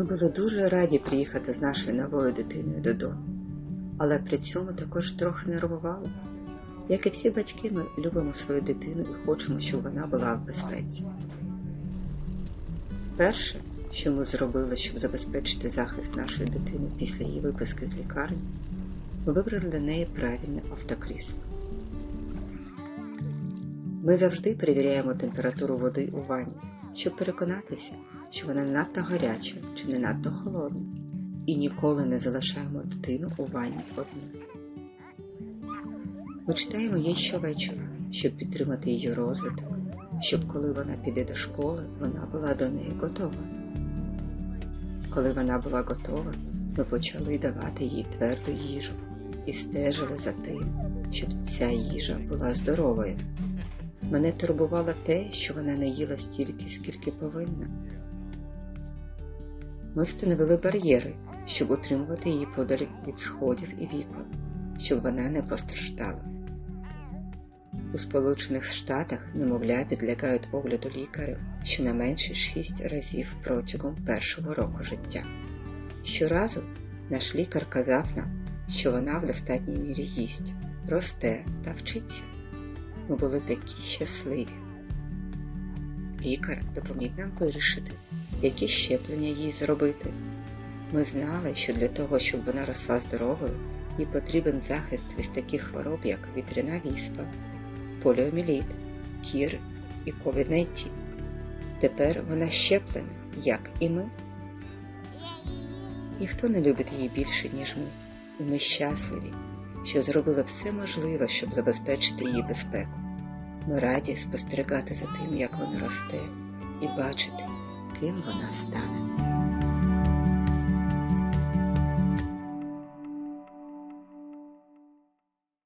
Ми були дуже раді приїхати з нашою новою дитиною додому, але при цьому також трохи нервували. Як і всі батьки, ми любимо свою дитину і хочемо, щоб вона була в безпеці. Перше, що ми зробили, щоб забезпечити захист нашої дитини після її виписки з лікарні, ми вибрали для неї правильне автокрісло. Ми завжди перевіряємо температуру води у ванні, щоб переконатися, що вона надто гаряча чи не надто холодна, і ніколи не залишаємо дитину у ванні одну. Ми читаємо їй щовечора, щоб підтримати її розвиток, щоб коли вона піде до школи, вона була до неї готова. Коли вона була готова, ми почали давати їй тверду їжу і стежили за тим, щоб ця їжа була здоровою. Мене турбувало те, що вона не їла стільки, скільки повинна. Ми встановили бар'єри, щоб утримувати її подалі від сходів і вікон, щоб вона не постраждала. У Сполучених Штатах немовля підлягають огляду лікарів щонайменше 6 разів протягом першого року життя. Щоразу наш лікар казав нам, що вона в достатній мірі їсть, росте та вчиться. Ми були такі щасливі. Лікар допоміг нам вирішити, які щеплення їй зробити. Ми знали, що для того, щоб вона росла здоровою, їй потрібен захист від таких хвороб, як вітряна віспа, поліоміліт, кір і COVID-19. Тепер вона щеплена, як і ми. Ніхто не любить її більше, ніж ми, і ми щасливі, що зробили все можливе, щоб забезпечити її безпеку. Ми раді спостерігати за тим, як вона росте, і бачити, ким вона стане.